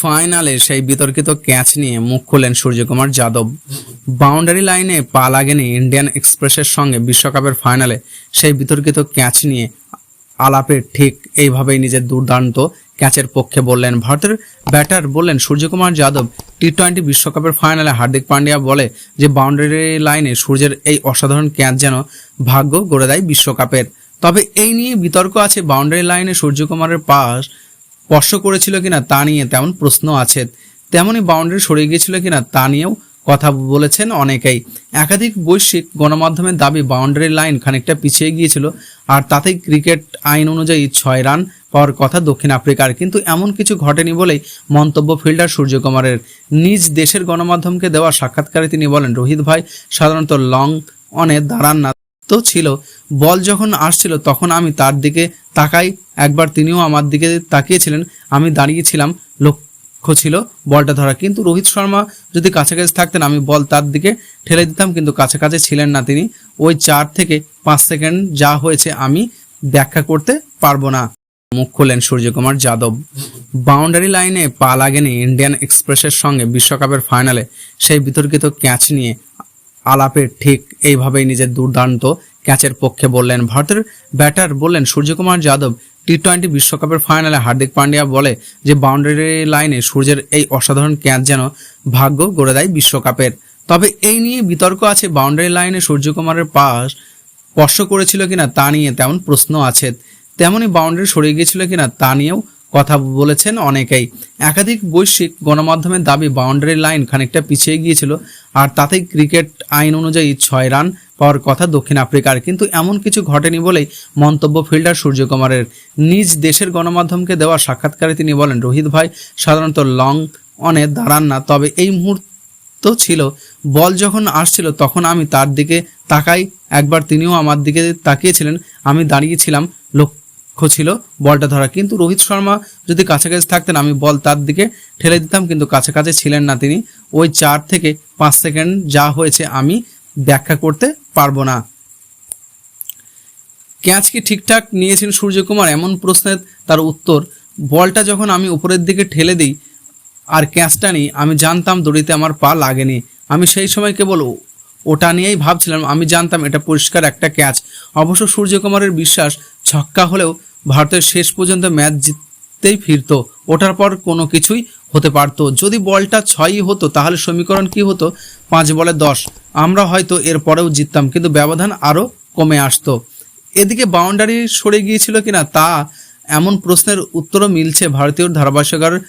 ফাইনালে সেই বিতর্কিত ক্যাচ নিয়ে মুখ খুললেন সূর্যকুমার যাদব। বাউন্ডারি লাইনে পা লাগেনি ইন্ডিয়ান এক্সপ্রেসের সঙ্গে বিশ্বকাপের ফাইনালে সেই বিতর্কিত ক্যাচ নিয়ে আলাপের ঠিক এইভাবেই নিজের দুর্দান্ত ক্যাচের পক্ষে বললেন ভারতের ব্যাটার বললেন সূর্যকুমার যাদব। টি টোয়েন্টি বিশ্বকাপের ফাইনালে হার্দিক পান্ডিয়া বলে যে বাউন্ডারি লাইনে সূর্যের এই অসাধারণ ক্যাচ যেন ভাগ্য গড়ে দেয় বিশ্বকাপের। তবে এই নিয়ে বিতর্ক আছে বাউন্ডারি লাইনে সূর্যকুমারের পাশ স্পর্শ করেছিল কিনা তা নিয়ে তেমন প্রশ্ন আছে। তেমনই বাউন্ডারি সরে গিয়েছিল কিনা তা নিয়েও কথা বলেছেন অনেকেই। একাধিক বৈশ্বিক গণমাধ্যমের দাবি বাউন্ডারি লাইন খানিকটা পিছিয়ে গিয়েছিল আর তাতেই ক্রিকেট আইন অনুযায়ী ছয় রান পাওয়ার কথা দক্ষিণ আফ্রিকার। কিন্তু এমন কিছু ঘটেনি বলেই মন্তব্য ফিল্ডার সূর্যকুমারের। নিজ দেশের গণমাধ্যমকে দেওয়া সাক্ষাৎকারে তিনি বলেন, রোহিত ভাই সাধারণত লং অনে দাঁড়ান না। তো ছিল। বল যখন আসছিল, তখন আমি তার দিকে তাকাই। একবার তিনিও আমার দিকে তাকিয়েছিলেন। আমি দাঁড়িয়েছিলাম, লক্ষ্য ছিল বলটা ধরা। কিন্তু রোহিত শর্মা যদি কাছাকাছি থাকতেন, আমি বল তার দিকে ঠেলে দিতাম। কিন্তু কাছাকাছি ছিলেন না তিনি। ওই চার থেকে পাঁচ সেকেন্ড যা হয়েছে, আমি ব্যাখ্যা করতে পারব না। মুখ খুললেন সূর্যকুমার যাদব। বাউন্ডারি লাইনে পা লাগেনি ইন্ডিয়ান এক্সপ্রেসের সঙ্গে বিশ্বকাপের ফাইনালে সেই বিতর্কিত ক্যাচ নিয়ে। আলাপের ঠিক এইভাবেই নিজের দুর্দান্ত ক্যাচের পক্ষে বললেন ভারতের ব্যাটার বললেন সূর্যকুমার যাদব টি টোয়েন্টি বিশ্বকাপের ফাইনালে হার্দিক পান্ডিয়া বলে যে বাউন্ডারি লাইনে সূর্যের এই অসাধারণ ক্যাচ যেন ভাগ্য গড়ে দেয় বিশ্বকাপের। তবে এই নিয়ে বিতর্ক আছে, বাউন্ডারি লাইনে সূর্যকুমারের পাশ স্পর্শ করেছিল কিনা তা নিয়ে তেমন প্রশ্ন আছে। তেমনই বাউন্ডারি সরে গিয়েছিল কিনা তা নিয়েও কথা বলেছেন অনেকেই। একাধিক বৈশ্বিক গণমাধ্যমের দাবি, বাউন্ডারি লাইন খানিকটা পিছিয়ে গিয়েছিল আর তাতেই ক্রিকেট আইন অনুযায়ী ছয় রান পাওয়ার কথা দক্ষিণ আফ্রিকার। কিন্তু এমন কিছু ঘটেনি বলেই মন্তব্য ফিল্ডার সূর্যকুমারের। নিজ দেশের গণমাধ্যমকে দেওয়া সাক্ষাৎকারে তিনি বলেন, রোহিত ভাই, সাধারণত লং অনে দাঁড়ান না, তবে এই মুহূর্ত ছিল, বল যখন আসছিল তখন আমি তার দিকে তাকাই। একবার তিনিও আমার দিকে তাকিয়েছিলেন, আমি দাঁড়িয়েছিলাম লক্ষ্য ছিল বলটা ধরা। কিন্তু রোহিত শর্মা যদি কাছাকাছি থাকতেন, আমি বল তার দিকে ঠেলে দিতাম, কিন্তু কাছাকাছি ছিলেন না তিনি। ওই চার থেকে পাঁচ সেকেন্ড যা হয়েছে আমি ব্যাখ্যা করতে পারব না। ক্যাচ কি ঠিকঠাক নিয়েছেন সূর্যকুমার? এমন প্রশ্নের তার উত্তর। বলটা যখন আমি উপরের দিকে ঠেলে দিই আর ক্যাচটা নিই, আমি জানতাম দড়িতে আমার পা লাগেনি। আমি সেই সময় কেবল ওটা নিয়েই ভাবছিলাম, আমি জানতাম এটা পরিষ্কার একটা ক্যাচ। অবশ্য সূর্যকুমারের বিশ্বাস ছক্কা হলেও ভারতের শেষ পর্যন্ত ম্যাচ জিততেই ফিরতো, ওঠার পর কোনো কিছুই হতে পারতো। যদি বলটা ছয়ই হতো, তাহলে সমীকরণ কি হতো? পাঁচ বলে দশ। আমরা হয়তো এর পরেও জিততাম, কিন্তু ব্যবধান আরও কমে আসতো। এদিকে বাউন্ডারি সরে গিয়েছিল কিনা, তা এমন প্রশ্নের উত্তরও মিলছে ভারতীয় ধারাভাষ্যকার